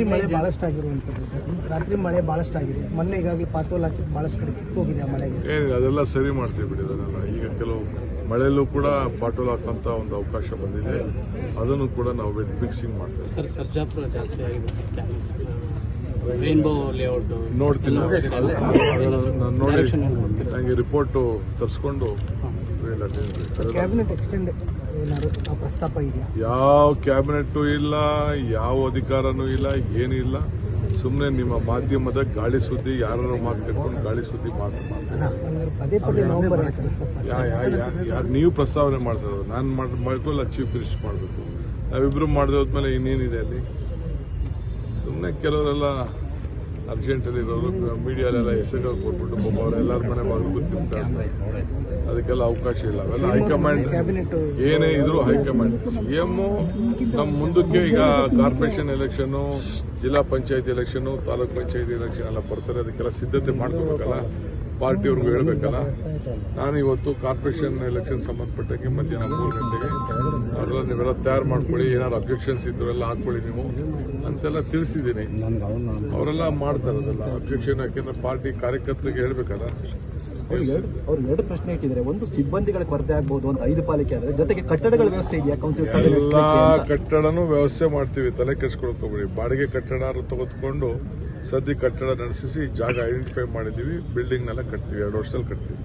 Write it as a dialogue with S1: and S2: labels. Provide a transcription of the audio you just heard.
S1: ರಾತ್ರಿ ಮಳೆ ಬಹಳಷ್ಟು ಆಗಿರುವಂಥದ್ದು ಸರ್. ರಾತ್ರಿ ಮಳೆ ಬಹಳಷ್ಟು ಆಗಿದೆ ಮೊನ್ನೆ ಹೀಗಾಗಿ ಪಾತೋಲ್ ಹಾಕಿ ಬಹಳಷ್ಟು ಕಡೆ ಕಿತ್ತೋಗಿದೆ ಆ ಮಳೆಗೆ.
S2: ಏನಿಲ್ಲ ಅದೆಲ್ಲ ಸರಿ ಮಾಡ್ತೀವಿ ಬಿಡಿ ಅದನ್ನ ಈಗ ಕೆಲವು ಮಳೆಯಲ್ಲೂ ಕೂಡ ಪಾಟೋಲ್ ಹಾಕಂತ ಒಂದು ಅವಕಾಶ ಬಂದಿದೆ. ಅದನ್ನು ಕೂಡ ನಾವು ವೆಟ್ ಮಿಕ್ಸಿಂಗ್ ಮಾಡ್ತೇವೆ.
S3: ಸರ್ ಸರ್ಜಾಪುರ ಜಾಸ್ತಿ ಆಗಿದೆ ಸರ್ ಕ್ಯಾನ್ವಸ್ ರೈನ್ಬೋ ಲೇಔಟ್
S2: ನೋಡ್ತೀನಿ. ನೋಡಿ ನನಗೆ ರಿಪೋರ್ಟು ತರಿಸ್ಕೊಂಡು
S1: ಕ್ಯಾಬಿನೆಟ್
S2: ಯಾವ ಕ್ಯಾಬಿನೆಟ್ಟು ಇಲ್ಲ ಯಾವ ಅಧಿಕಾರನೂ ಇಲ್ಲ ಏನಿಲ್ಲ ಇಲ್ಲ. ಸುಮ್ಮನೆ ನಿಮ್ಮ ಮಾಧ್ಯಮದ ಗಾಳಿ ಸುದ್ದಿ ಯಾರು ಮಾತು ಕಟ್ಕೊಂಡು ಗಾಳಿ ಸುದ್ದಿ ಯಾ ಯಾ ಯಾ- ಯಾರು ನೀವು ಪ್ರಸ್ತಾವನೆ ಮಾಡ್ತಾ ನಾನು ಮಾಡಿ ಮಾಡ್ಕೊಳ್ಳಿ ಚೀಫ್ ಮಿನಿಸ್ಟರ್ ಮಾಡಬೇಕು. ನಾವಿಬ್ರು ಮಾಡಿದ್ರೆ ಹೋದ್ಮೇಲೆ ಇನ್ನೇನಿದೆ ಅಲ್ಲಿ? ಸುಮ್ಮನೆ ಕೆಲವರೆಲ್ಲ ಅರ್ಜೆಂಟಲ್ಲಿ ಇರೋರು ಮೀಡಿಯಾಲೆಲ್ಲ ಹೆಸರುಗಳು ಕೊಟ್ಬಿಟ್ಟು ಪಾಪ ಅವರೆಲ್ಲರ ಮನೆ ಬಾಗಿಲು ಗೊತ್ತಿರ್ತಾರೆ ಅದಕ್ಕೆಲ್ಲ ಅವಕಾಶ ಇಲ್ಲ. ಅವೆಲ್ಲ ಹೈಕಮಾಂಡ್ ಏನೇ ಇದ್ರು ಹೈಕಮಾಂಡ್. ಸಿ ಸಿಎಂ ನಮ್ಮ ಮುಂದಕ್ಕೆ ಈಗ corporation election zilla panchayat election taluk panchayat election ಎಲ್ಲ ಬರ್ತಾರೆ. ಅದಕ್ಕೆಲ್ಲ ಸಿದ್ಧತೆ ಮಾಡ್ಕೋಬೇಕಲ್ಲ. ಪಾರ್ಟಿಯವ್ರಿಗೂ ಹೇಳಬೇಕಲ್ಲ? ನಾನು ಇವತ್ತು ಕಾರ್ಪೊರೇಷನ್ ಎಲೆಕ್ಷನ್ ಸಂಬಂಧಪಟ್ಟಂಗೆ ಮಧ್ಯಾಹ್ನ ಮೂರು ಗಂಟೆಗೆ ಅದೆಲ್ಲ ನೀವೆಲ್ಲ ತಯಾರು ಮಾಡ್ಕೊಳ್ಳಿ ಏನಾದ್ರು ಅಬ್ಜೆಕ್ಷನ್ಸ್ ಇದ್ರು ಎಲ್ಲ ಹಾಕೊಳ್ಳಿ ನೀವು ಅಂತೆಲ್ಲ ತಿಳಿಸಿದ್ದೀನಿ. ಅವರೆಲ್ಲ ಮಾಡ್ತಾರೆ ಅದೆಲ್ಲ. ಅಬ್ಜೆಕ್ಷನ್ ಯಾಕೆಂದ್ರೆ ಪಾರ್ಟಿ ಕಾರ್ಯಕರ್ತರಿಗೆ ಹೇಳಬೇಕಲ್ಲ.
S4: ಅವ್ರು ಎರಡು ಪ್ರಶ್ನೆ ಇಟ್ಟಿದ್ದಾರೆ ಒಂದು ಸಿಬ್ಬಂದಿಗಳ ಕೊರತೆ ಆಗ್ಬಹುದು ಅಂತ ಐದು ಪಾಲಿಕೆ ಆದ್ರೆ ಜೊತೆಗೆ ಕಟ್ಟಡಗಳ ವ್ಯವಸ್ಥೆ ಇದೆಯಾ? ಕೌನ್ಸಿಲ್
S2: ಎಲ್ಲ ಕಟ್ಟಡನೂ ವ್ಯವಸ್ಥೆ ಮಾಡ್ತೀವಿ. ತಲೆ ಕೆಡ್ಸ್ಕೊಳಕ್ ಹೋಗ್ಬೇಡಿ. ಬಾಡಿಗೆ ಕಟ್ಟಡ ತೆಗೆದುಕೊಂಡು ಸದ್ಯ ಕಟ್ಟಡ ನಡೆಸಿಸಿ ಜಾಗ ಐಡೆಂಟಿಫೈ ಮಾಡಿದ್ದೀವಿ. ಬಿಲ್ಡಿಂಗ್ನೆಲ್ಲ ಕಟ್ತೀವಿ. ಎರಡು ವರ್ಷದಲ್ಲಿ ಕಟ್ತೀವಿ.